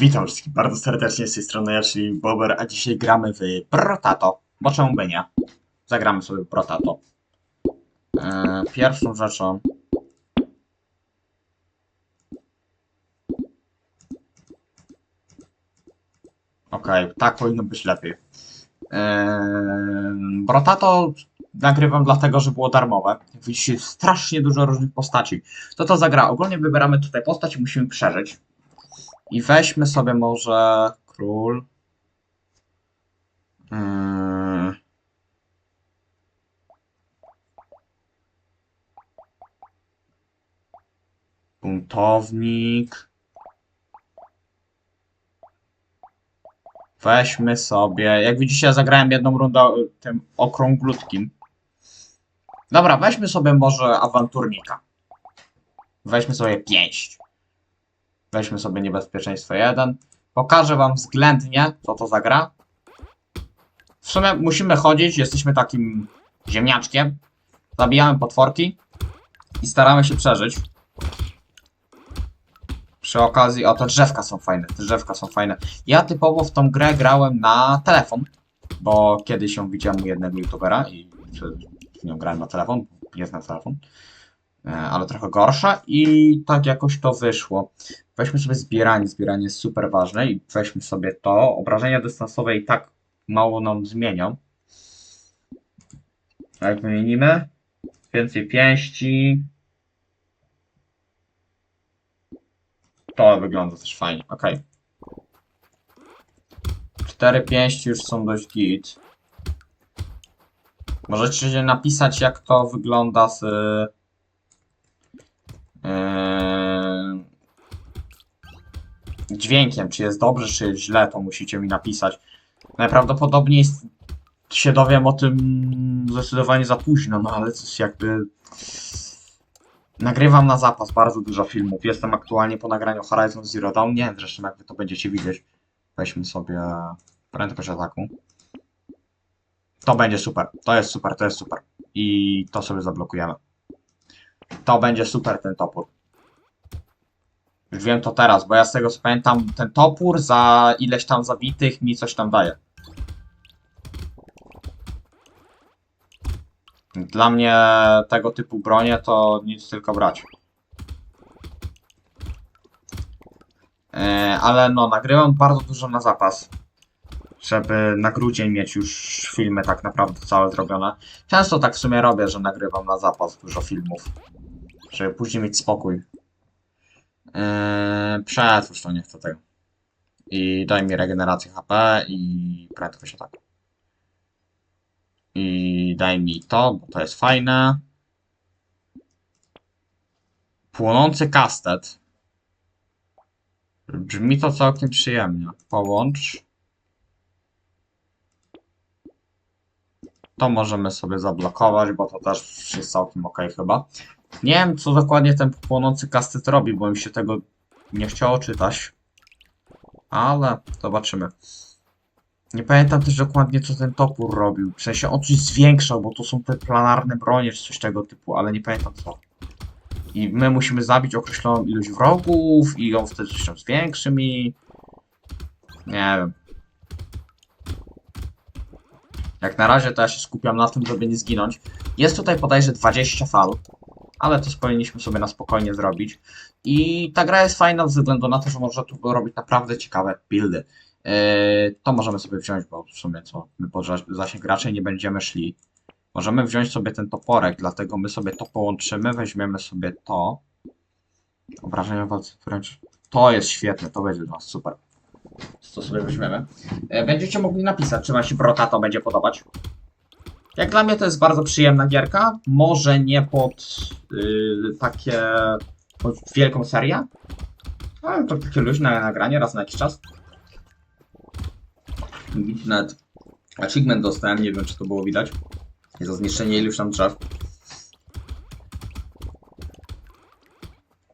Witam wszystkich bardzo serdecznie z tej strony ja, czyli Bober, a dzisiaj gramy w Brotato. Bo czemu by nie? Zagramy sobie w Brotato. Eee, pierwszą rzeczą... Okej, tak powinno być lepiej. Eee, Brotato nagrywam dlatego, że było darmowe. Widzicie, strasznie dużo różnych postaci. To to zagra. Ogólnie wybieramy tutaj postać i musimy przeżyć. I weźmy sobie może król. Yy. Buntownik. Weźmy sobie. Jak widzicie, ja zagrałem jedną rundę tym okrąglutkim. Dobra, weźmy sobie może awanturnika. Weźmy sobie pięść. Weźmy sobie niebezpieczeństwo 1. Pokażę wam względnie, co to za gra. W sumie musimy chodzić, jesteśmy takim ziemniaczkiem. Zabijamy potworki i staramy się przeżyć. Przy okazji, o te drzewka są fajne, drzewka są fajne. Ja typowo w tą grę grałem na telefon, bo kiedyś ją widziałem u jednego youtubera i z nią grałem na telefon, jest na telefon. E, ale trochę gorsza i tak jakoś to wyszło. Weźmy sobie zbieranie, zbieranie jest super ważne i weźmy sobie to. Obrażenia dystansowe i tak mało nam zmienią. Jak wymienimy? Więcej pięści. To wygląda też fajnie, ok. Cztery pięści już są dość git. Możecie napisać jak to wygląda z Eee, dźwiękiem, czy jest dobrze, czy jest źle, to musicie mi napisać. Najprawdopodobniej się dowiem o tym zdecydowanie za późno, no ale coś jakby... Nagrywam na zapas bardzo dużo filmów. Jestem aktualnie po nagraniu Horizon Zero Dawn. Nie wiem zresztą jak wy to będziecie widzieć. Weźmy sobie prędkość ataku. To będzie super. To jest super, to jest super. I to sobie zablokujemy. To będzie super ten topór. Już wiem to teraz, bo ja z tego co pamiętam, ten topór za ileś tam zabitych mi coś tam daje. Dla mnie tego typu bronie to nic tylko brać. E, ale no, nagrywam bardzo dużo na zapas. Żeby na grudzień mieć już filmy tak naprawdę całe zrobione. Często tak w sumie robię, że nagrywam na zapas dużo filmów żeby później mieć spokój. Yy, przetwórz to, nie chcę tego. I daj mi regenerację HP i prędkość ataku. I daj mi to, bo to jest fajne. Płonący kastet. Brzmi to całkiem przyjemnie. Połącz. To możemy sobie zablokować, bo to też jest całkiem ok chyba. Nie wiem, co dokładnie ten płonący kastet robi, bo mi się tego nie chciało czytać. Ale zobaczymy. Nie pamiętam też dokładnie, co ten topór robił. W sensie on coś zwiększał, bo to są te planarne bronie, czy coś tego typu, ale nie pamiętam co. I my musimy zabić określoną ilość wrogów i on wtedy coś tam zwiększy mi. Nie wiem. Jak na razie to ja się skupiam na tym, żeby nie zginąć. Jest tutaj bodajże 20 fal ale to powinniśmy sobie na spokojnie zrobić. I ta gra jest fajna ze względu na to, że można tu robić naprawdę ciekawe buildy. Yy, to możemy sobie wziąć, bo w sumie co, my po za- zasięg raczej nie będziemy szli. Możemy wziąć sobie ten toporek, dlatego my sobie to połączymy, weźmiemy sobie to. Obrażenia walce wręcz. To jest świetne, to będzie dla nas super. To sobie weźmiemy. Yy, Będziecie mogli napisać, czy wam się Brotato będzie podobać. Jak dla mnie to jest bardzo przyjemna gierka. Może nie pod yy, takie pod wielką serię, ale to takie luźne nagranie raz na jakiś czas. Widzicie nawet achievement dostałem, nie wiem czy to było widać. Jest za zniszczenie iluś tam drzew.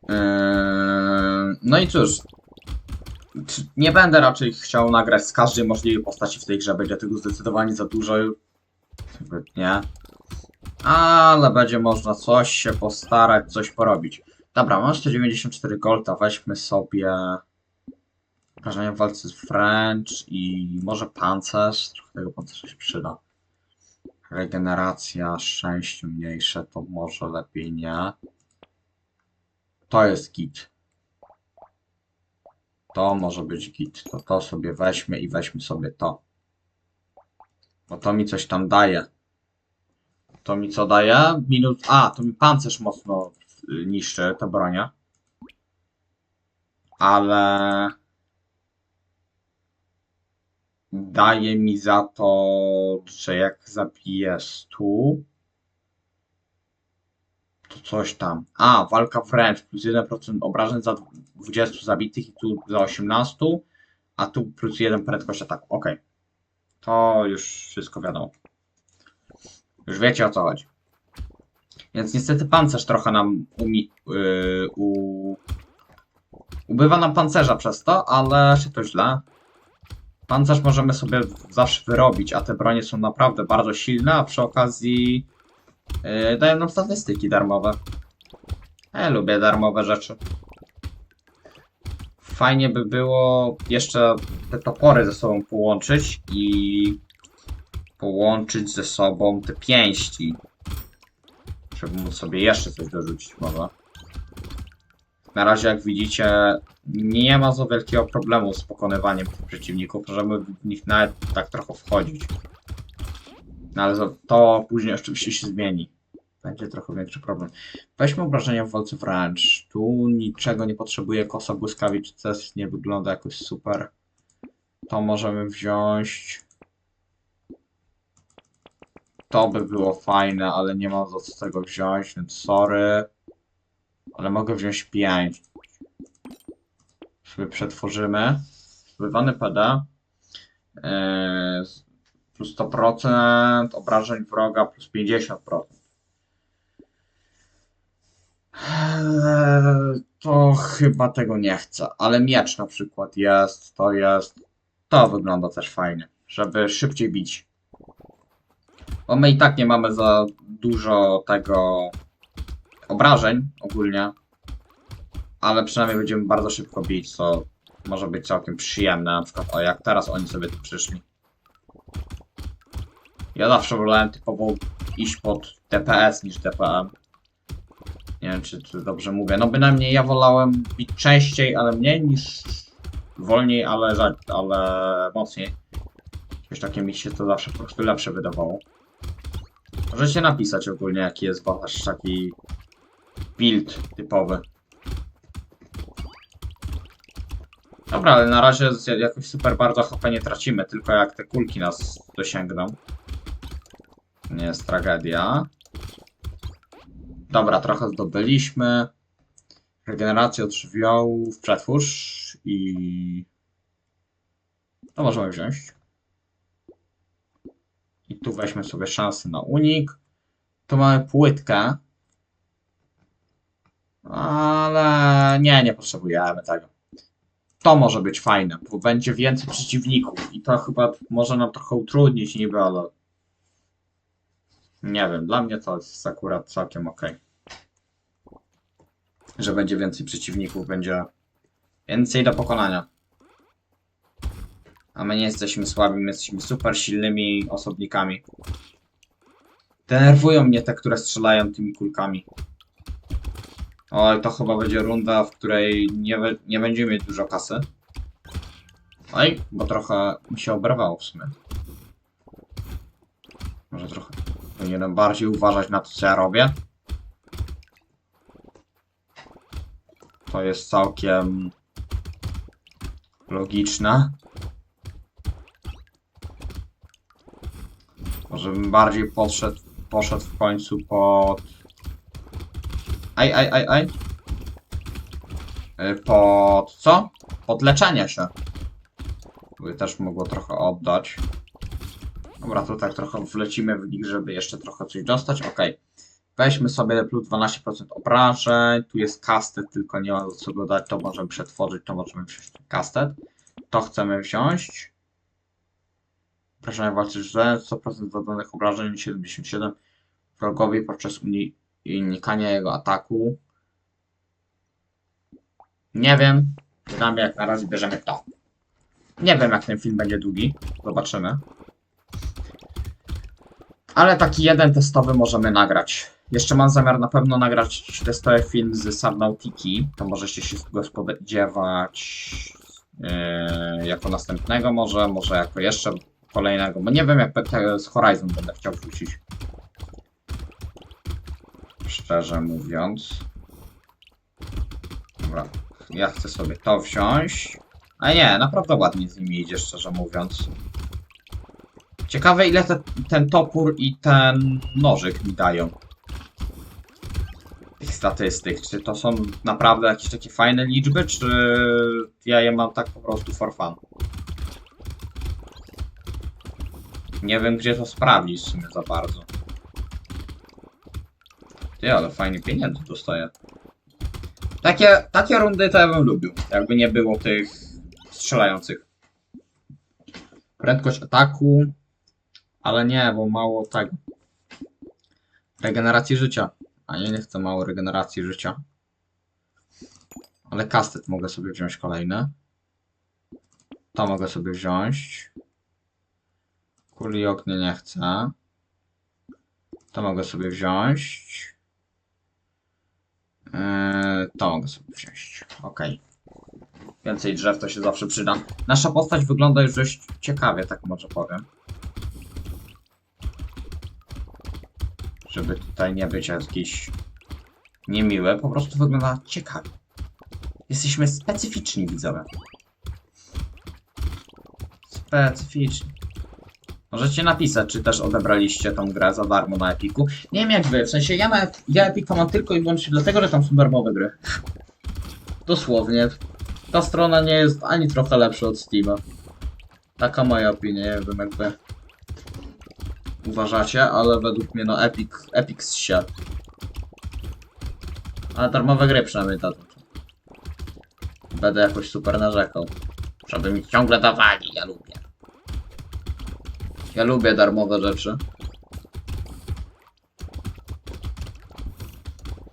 Yy, no i cóż, nie będę raczej chciał nagrać z każdej możliwej postaci w tej grze, będzie tego zdecydowanie za dużo. Nie. Ale będzie można coś się postarać, coś porobić. Dobra, mam 194 golda, weźmy sobie Obrażenia w walce z French i może pancerz. Trochę tego pancerza się przyda. Regeneracja, szczęście mniejsze, to może lepiej nie. To jest git. To może być git. To to sobie weźmy i weźmy sobie to. Bo to mi coś tam daje. To mi co daje? Minus... A, to mi pancerz mocno y, niszczy, ta bronia. Ale... Daje mi za to, że jak zabijesz tu, to coś tam. A, walka wręcz, plus 1% obrażeń za 20 zabitych i tu za 18, a tu plus 1 prędkość ataku. Ok. To już wszystko wiadomo. Już wiecie o co chodzi. Więc niestety pancerz trochę nam umi, yy, u, ubywa nam pancerza przez to, ale czy to źle? Pancerz możemy sobie zawsze wyrobić, a te bronie są naprawdę bardzo silne, a przy okazji yy, dają nam statystyki darmowe. Ja lubię darmowe rzeczy. Fajnie by było jeszcze te topory ze sobą połączyć i połączyć ze sobą te pięści. Żeby móc sobie jeszcze coś dorzucić może. Na razie jak widzicie nie ma za wielkiego problemu z pokonywaniem tych przeciwników, możemy w nich nawet tak trochę wchodzić. No ale to- później oczywiście się zmieni. Będzie trochę większy problem. Weźmy obrażenia w walce wręcz. Tu niczego nie potrzebuje. Kosa błyskawic też nie wygląda jakoś super. To możemy wziąć. To by było fajne, ale nie mam za co tego wziąć, więc sorry. Ale mogę wziąć 5. Sobie przetworzymy. Zbywany PD. Yy, plus 100% obrażeń wroga plus 50%. Eee, To chyba tego nie chcę, ale miecz na przykład jest, to jest, to wygląda też fajnie, żeby szybciej bić. Bo my i tak nie mamy za dużo tego obrażeń ogólnie, ale przynajmniej będziemy bardzo szybko bić, co może być całkiem przyjemne, na przykład o jak teraz oni sobie tu przyszli. Ja zawsze wolałem typowo iść pod DPS niż DPM. Nie wiem, czy, czy dobrze mówię. No bynajmniej ja wolałem bić częściej, ale mniej niż wolniej, ale, ale mocniej. Coś takie mi się to zawsze po prostu lepsze wydawało. Możecie napisać ogólnie, jaki jest wasz taki build typowy. Dobra, ale na razie jakoś super bardzo HP nie tracimy, tylko jak te kulki nas dosięgną. Nie jest tragedia. Dobra, trochę zdobyliśmy. Regeneracja od żywiołów, przetwórz i... To możemy wziąć. I tu weźmy sobie szansę na unik. Tu mamy płytkę. Ale nie, nie potrzebujemy tego. To może być fajne, bo będzie więcej przeciwników i to chyba może nam trochę utrudnić niby, ale nie wiem, dla mnie to jest akurat całkiem ok. Że będzie więcej przeciwników, będzie więcej do pokonania. A my nie jesteśmy słabi, my jesteśmy super silnymi osobnikami. Denerwują mnie te, które strzelają tymi kulkami. Oj, to chyba będzie runda, w której nie, nie będziemy mieć dużo kasy. Oj, bo trochę mi się oberwało w sumie. Może trochę powinienem bardziej uważać na to, co ja robię. To jest całkiem logiczne. Może bym bardziej podszedł, poszedł w końcu pod... Aj, aj, aj, aj. Y, Pod co? Pod leczenie się. By też mogło trochę oddać. Dobra, to tak trochę wlecimy w nich, żeby jeszcze trochę coś dostać. Ok. Weźmy sobie plus 12% obrażeń. Tu jest kastet, tylko nie ma do co go dać. To możemy przetworzyć, to możemy wziąć kastet. To chcemy wziąć. Obrażenia walczy z 100% zadanych obrażeń, 77 wrogowi podczas uni- unikania jego ataku. Nie wiem. Mnie jak na razie bierzemy to. Nie wiem, jak ten film będzie długi. Zobaczymy. Ale taki jeden testowy możemy nagrać. Jeszcze mam zamiar na pewno nagrać testowy film z Subnautiki. To możecie się go spodziewać yy, jako następnego może, może jako jeszcze kolejnego, bo nie wiem jak z Horizon będę chciał wrzucić. Szczerze mówiąc. Dobra, ja chcę sobie to wziąć. A nie, naprawdę ładnie z nimi idzie, szczerze mówiąc. Ciekawe ile te, ten topór i ten nożyk mi dają. Statystyk. Czy to są naprawdę jakieś takie fajne liczby, czy ja je mam tak po prostu for fun? Nie wiem gdzie to sprawdzić w sumie za bardzo. Ty, ale fajnie pieniędzy dostaję. Takie, takie rundy to ja bym lubił, jakby nie było tych strzelających. Prędkość ataku, ale nie, bo mało tego. Regeneracji życia. A nie, nie chcę mało regeneracji życia. Ale kastet mogę sobie wziąć kolejny. To mogę sobie wziąć. Kuli ognia nie chcę. To mogę sobie wziąć. Yy, to mogę sobie wziąć. Ok. Więcej drzew to się zawsze przyda. Nasza postać wygląda już dość ciekawie, tak może powiem. Żeby tutaj nie być jakiś niemiłe, po prostu wygląda ciekawie. Jesteśmy specyficzni widzowie. Specyficzni. Możecie napisać, czy też odebraliście tą grę za darmo na Epiku. Nie wiem jak wy, w sensie ja, na, ja Epika mam tylko i wyłącznie dlatego, że tam są darmowe gry. Dosłownie. Ta strona nie jest ani trochę lepsza od Steama. Taka moja opinia, nie wiem jak wy uważacie, ale według mnie no Epic, Epic się. Ale darmowe gry przynajmniej dadzą. Będę jakoś super narzekał. Żeby mi ciągle dawali, ja lubię. Ja lubię darmowe rzeczy.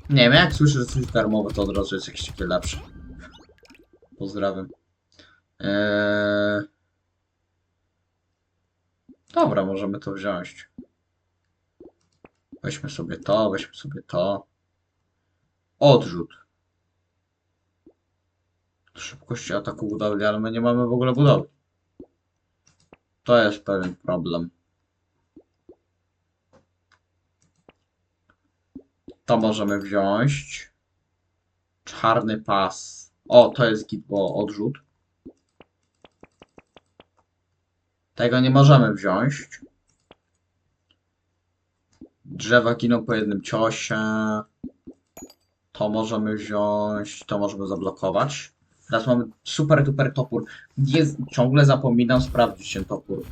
Nie wiem, jak słyszę, że coś darmowe, to od razu jest jakieś takie lepsze. Pozdrawiam. Eee... Dobra, możemy to wziąć. Weźmy sobie to, weźmy sobie to. Odrzut. Szybkości ataku budowli, ale my nie mamy w ogóle budowli. To jest pewien problem. To możemy wziąć. Czarny pas. O, to jest git, bo odrzut. Tego nie możemy wziąć. Drzewa giną po jednym ciosie. To możemy wziąć. To możemy zablokować. Teraz mamy super duper topór. Jest, ciągle zapominam sprawdzić ten topór.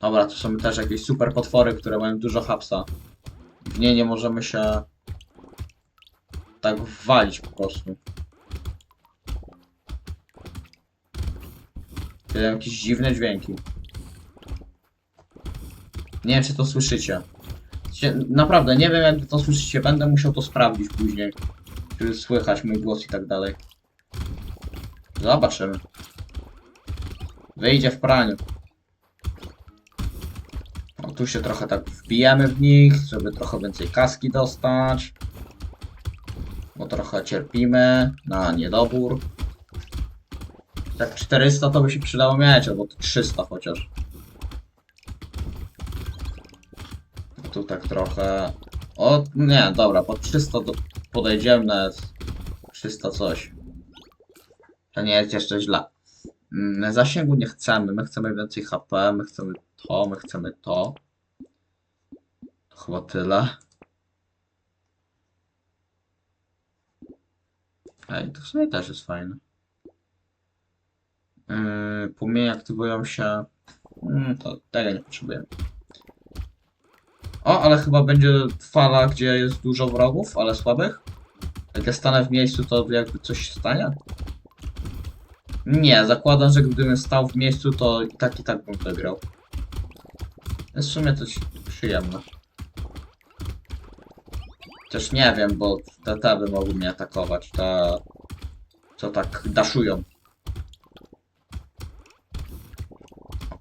Dobra, to są też jakieś super potwory, które mają dużo hapsa. W nie nie możemy się tak walić po prostu. Wydają jakieś dziwne dźwięki. Nie wiem, czy to słyszycie. Naprawdę, nie wiem, jak to słyszycie. Będę musiał to sprawdzić później. Czy słychać mój głos i tak dalej. Zobaczymy. Wyjdzie w praniu. O, tu się trochę tak wbijemy w nich, żeby trochę więcej kaski dostać. Bo trochę cierpimy na niedobór. Tak 400 to by się przydało mieć, albo 300 chociaż. Tu tak trochę... O, nie, dobra, po 300 do... podejdziemy nawet 300 coś. To nie jest jeszcze źle. Mm, Zasięgu nie chcemy, my chcemy więcej HP, my chcemy to, my chcemy to. To chyba tyle. Ej, to w sumie też jest fajne. Yy, płomienie aktywują się. Mm, to tego nie potrzebujemy. O, ale chyba będzie fala, gdzie jest dużo wrogów, ale słabych. Jak ja stanę w miejscu, to jakby coś się stanie? Nie, zakładam, że gdybym stał w miejscu, to i tak i tak bym wygrał. Jest w sumie ci- przyjemne. Też nie wiem, bo te te by mogły mnie atakować, te co tak daszują.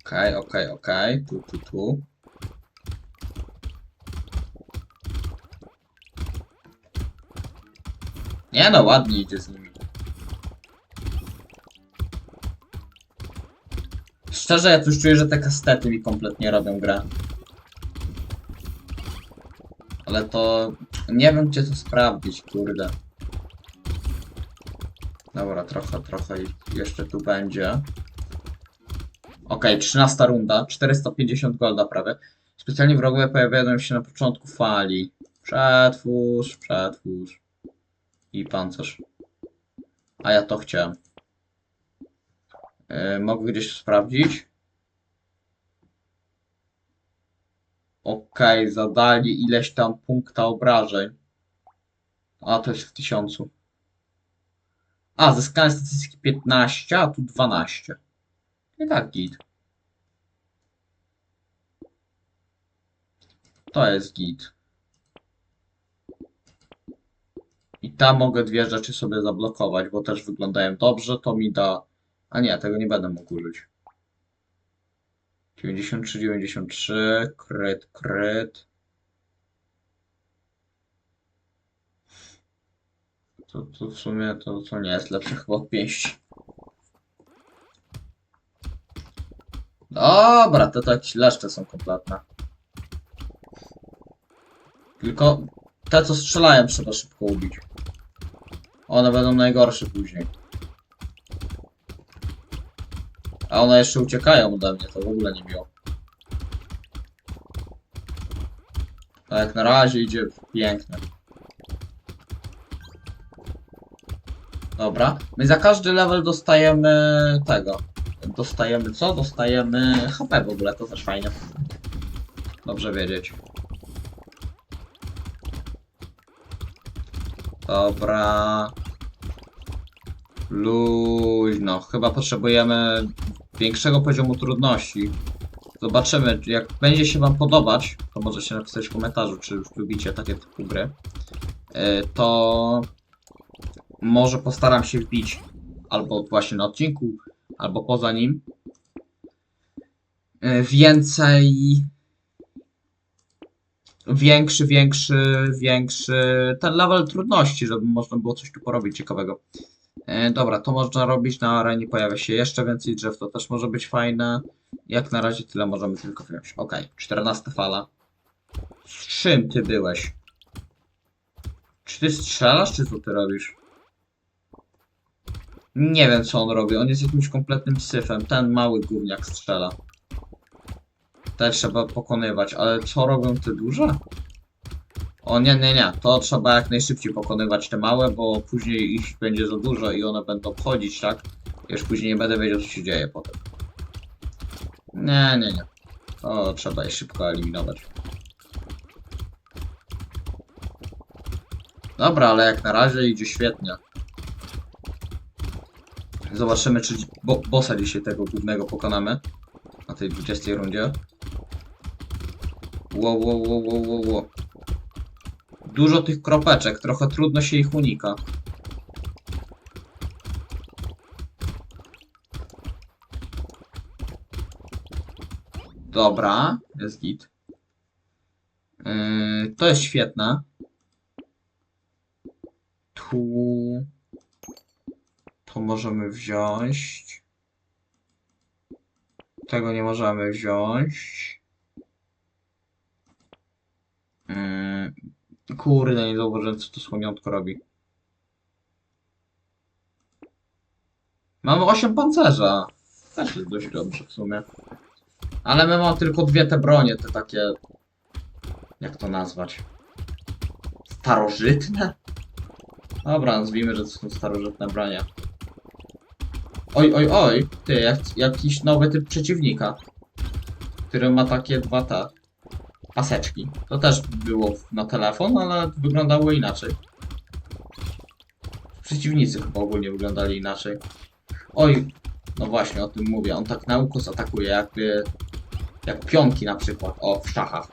Okej, okej, okej. Tu, tu, tu. Nie no, ładnie idzie z nimi. Szczerze, ja tu czuję, że te kastety mi kompletnie robią grę. Ale to... Nie wiem, gdzie to sprawdzić, kurde. Dobra, trochę, trochę jeszcze tu będzie. Okej, 13 runda, 450 golda prawie. Specjalnie wrogowie pojawiają się na początku fali. Przetwórz, przetwórz. I pancerz. A ja to chciałem. Yy, mogę gdzieś sprawdzić? Okej, zadali ileś tam punkta obrażeń. A to jest w tysiącu. A, zyskałem statystyki 15, a tu 12. I tak git. To jest git. I tam mogę dwie rzeczy sobie zablokować, bo też wyglądają dobrze. To mi da. A nie, tego nie będę mógł użyć. 93, 93, kryt, kryt. To, to w sumie to, to nie jest lepsze chyba od pięści. Dobra, to tak leszcze są kompletne. Tylko te co strzelają trzeba szybko ubić. One będą najgorsze później. A one jeszcze uciekają ode mnie, to w ogóle nie miło. A jak na razie idzie pięknie. Dobra. My za każdy level dostajemy tego. Dostajemy co? Dostajemy HP w ogóle, to też fajnie. Dobrze wiedzieć. Dobra. Luźno. Chyba potrzebujemy większego poziomu trudności. Zobaczymy, jak będzie się Wam podobać, to możecie napisać w komentarzu, czy już lubicie takie typu gry. Yy, To może postaram się wbić albo właśnie na odcinku, albo poza nim. Yy, Więcej. Większy, większy, większy ten level trudności, żeby można było coś tu porobić ciekawego. E, dobra, to można robić na arenie, pojawia się jeszcze więcej drzew, to też może być fajne. Jak na razie tyle możemy tylko wziąć. Ok, 14 fala. Z czym ty byłeś? Czy ty strzelasz, czy co ty robisz? Nie wiem co on robi, on jest jakimś kompletnym syfem. Ten mały gówniak strzela. Te trzeba pokonywać, ale co robią te duże? O nie, nie, nie, to trzeba jak najszybciej pokonywać te małe, bo później ich będzie za dużo i one będą wchodzić, tak? Już później nie będę wiedział co się dzieje potem. Nie, nie, nie. To trzeba je szybko eliminować. Dobra, ale jak na razie idzie świetnie. Zobaczymy, czy bo bossa dzisiaj tego głównego pokonamy. Na tej 20 rundzie. Wow, wow, wow, wow, wow, wow. Dużo tych kropeczek, trochę trudno się ich unika. Dobra, jest git. Yy, to jest świetne. Tu... To możemy wziąć. Tego nie możemy wziąć. Yy, Kurde, nie zauważyłem, co to słoniątko robi. Mamy 8 pancerza. Też jest dość dobrze w sumie. Ale my mamy tylko dwie te bronie, te takie... Jak to nazwać? Starożytne? Dobra, nazwijmy, że to są starożytne bronie. Oj, oj, oj! Ty, jak, jakiś nowy typ przeciwnika. Który ma takie dwa te paseczki. To też było na telefon, ale wyglądało inaczej. Przeciwnicy chyba ogólnie wyglądali inaczej. Oj, no właśnie, o tym mówię. On tak na ukos atakuje, jakby... Jak pionki na przykład. O, w szachach.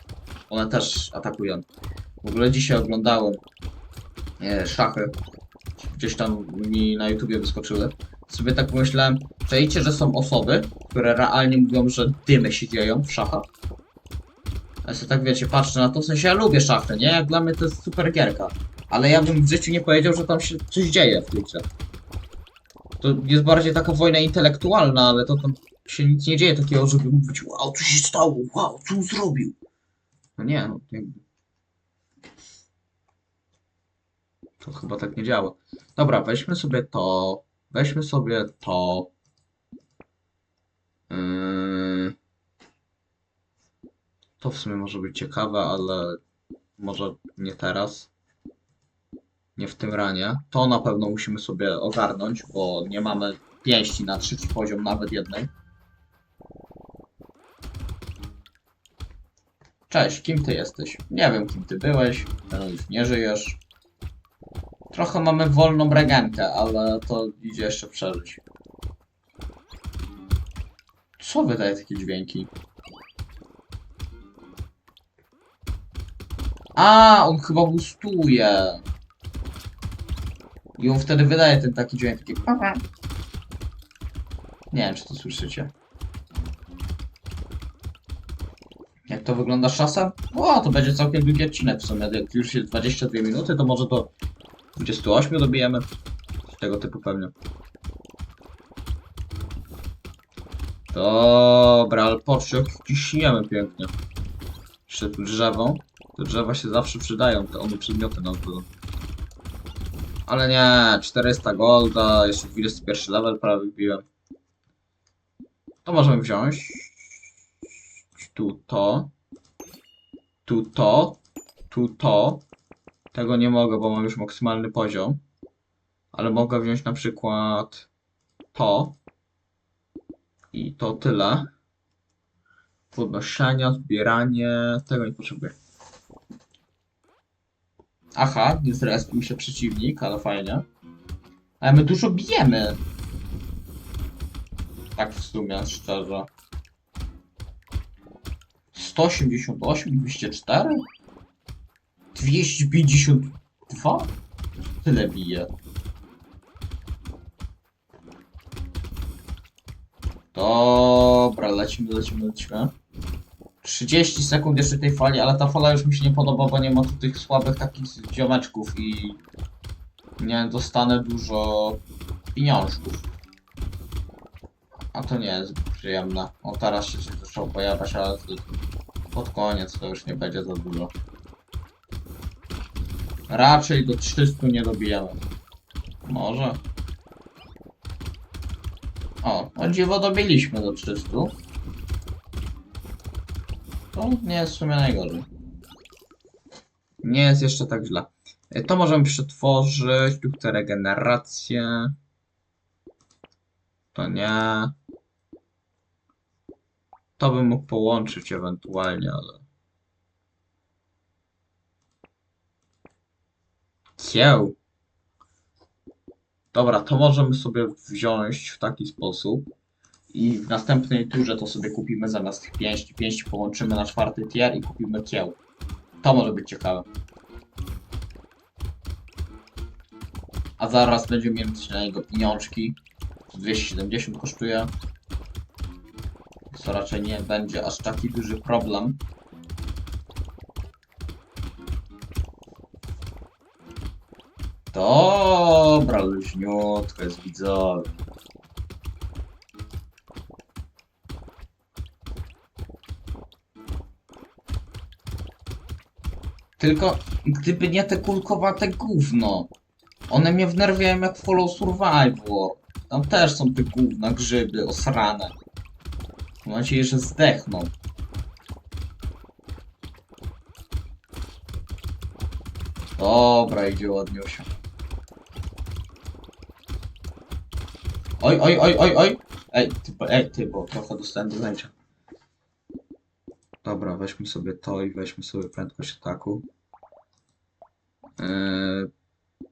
One też atakują. W ogóle dzisiaj oglądałem e, szachy. Gdzieś tam mi na YouTubie wyskoczyły. Sobie tak pomyślałem, czajcie, że są osoby, które realnie mówią, że dymy się dzieją w szachach. Ja sobie tak wiecie, patrzę na to, w sensie ja lubię szachy, nie? Jak dla mnie to jest super gierka. Ale ja bym w życiu nie powiedział, że tam się coś dzieje w grze. To jest bardziej taka wojna intelektualna, ale to tam się nic nie dzieje takiego, żeby mówić, wow, co się stało, wow, co zrobił. No nie, no jakby... To chyba tak nie działa. Dobra, weźmy sobie to, weźmy sobie to. Yy... To w sumie może być ciekawe, ale może nie teraz. Nie w tym ranie. To na pewno musimy sobie ogarnąć, bo nie mamy pięści na trzeci poziom nawet jednej. Cześć, kim ty jesteś? Nie wiem, kim ty byłeś, nie żyjesz. Trochę mamy wolną regenkę, ale to idzie jeszcze przeżyć. Co wydaje takie dźwięki? A, on chyba boostuje. I on wtedy wydaje ten taki dźwięk, taki. Nie wiem, czy to słyszycie. Jak to wygląda czasem? O, to będzie całkiem długi odcinek w sumie. Jak już jest 22 minuty, to może do 28 dobijemy. Tego typu pewnie. Dobra, ale patrzcie, ciśniemy pięknie. Jeszcze tu drzewo. Te drzewa się zawsze przydają, te one przedmioty nam to. Ale nie, 400 golda, jeszcze 21 level prawie wbiłem. To możemy wziąć. Tu to. Tu to. Tu to. Tego nie mogę, bo mam już maksymalny poziom. Ale mogę wziąć na przykład to. I to tyle. Podnoszenia, zbieranie. Tego nie potrzebuję. Aha, nie zrespił się przeciwnik, ale fajnie. Ale my dużo bijemy. Tak w sumie, szczerze. 188, 204? 252? Tyle bije. Dobra, lecimy, lecimy, lecimy. 30 sekund jeszcze tej fali, ale ta fala już mi się nie podoba, bo nie ma tu tych słabych takich ziomeczków i nie dostanę dużo pieniążków. A to nie jest przyjemne. O, teraz się coś zaczęło pojawiać, ale pod koniec to już nie będzie za dużo. Raczej do 300 nie dobijamy. Może. O, o dziwo dobiliśmy do 300. To nie jest w sumie najgorzej. Nie jest jeszcze tak źle. E, To możemy przetworzyć. Tu regenerację. To nie. To bym mógł połączyć ewentualnie, ale. Kieł. Dobra, to możemy sobie wziąć w taki sposób. I w następnej turze to sobie kupimy zamiast tych pięści. Pięści połączymy na czwarty tier i kupimy kieł. To może być ciekawe. A zaraz będziemy mieć na niego pieniążki. 270 kosztuje. Co raczej nie będzie aż taki duży problem. Dobra, luźniutko jest widzowie. Tylko gdyby nie te kulkowate gówno. One mnie wnerwiają jak Follow Survivor. Tam też są te gówna grzyby osrane. Mam nadzieję, że zdechną. Dobra, idzie ładnie Oj, oj, oj, oj, oj! Ej, ty, ej, ty, bo trochę dostałem do zajęcia. Dobra, weźmy sobie to i weźmy sobie prędkość ataku. Yy,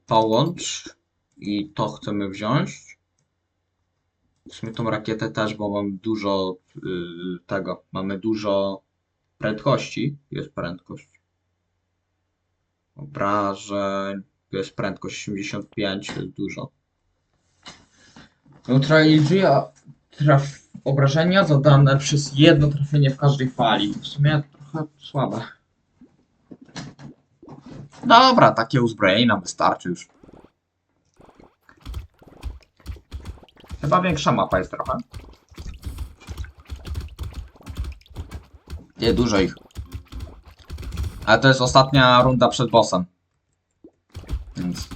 połącz i to chcemy wziąć. W sumie tą rakietę też, bo mam dużo yy, tego. Mamy dużo prędkości. Jest prędkość. Obrażeń. Jest prędkość 85, to jest dużo. Neutralizuje traf obrażenia zadane przez jedno trafienie w każdej fali. W sumie trochę słabe. Dobra, takie uzbrojenie nam wystarczy już. Chyba większa mapa jest trochę. Nie, dużo ich. Ale to jest ostatnia runda przed bossem. Więc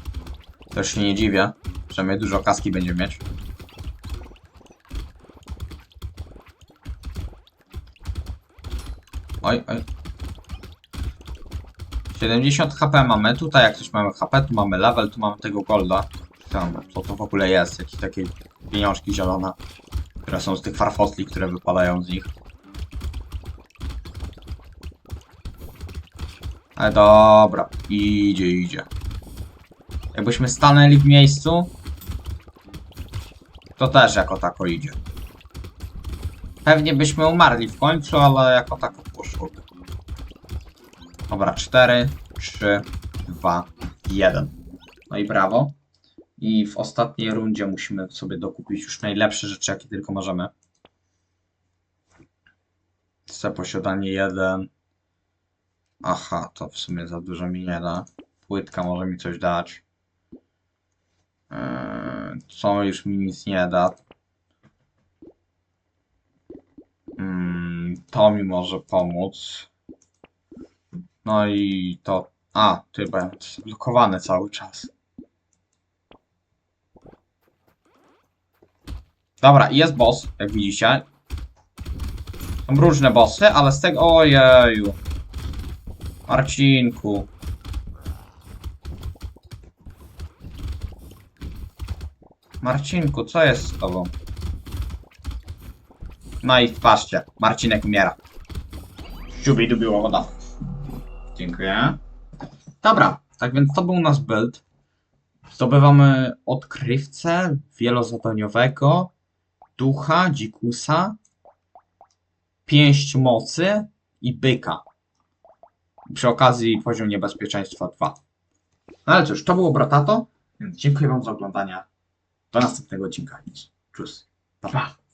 też się nie dziwię, że my dużo kaski będziemy mieć. Oj, oj. 70 HP mamy. Tutaj jak coś mamy HP, tu mamy level, tu mamy tego golda. Tam, co to w ogóle jest? Jakieś takie pieniążki zielone, które są z tych farfotli, które wypadają z nich. Ale dobra, idzie, idzie. Jakbyśmy stanęli w miejscu, to też jako tako idzie. Pewnie byśmy umarli w końcu, ale jako tako. Dobra, 4, 3, 2, 1. No i brawo. I w ostatniej rundzie musimy sobie dokupić już najlepsze rzeczy, jakie tylko możemy. Chcę posiadanie 1. Aha, to w sumie za dużo mi nie da. Płytka może mi coś dać. Eee, co już mi nic nie da. Mm, to mi może pomóc. No i to. A, ty byłem zablokowany cały czas. Dobra, jest boss, jak widzicie. Są różne bossy, ale z tego. Ojeju. Marcinku. Marcinku, co jest z tobą? No i patrzcie, Marcinek umiera. Siubi dubiło woda. Dziękuję. Dobra, tak więc to był nasz build. Zdobywamy odkrywcę wielozadaniowego, ducha, dzikusa, pięść mocy i byka. Przy okazji poziom niebezpieczeństwa 2. No ale cóż, to było Bratato, dziękuję wam za oglądanie. Do następnego odcinka. Tschüss. Pa, pa.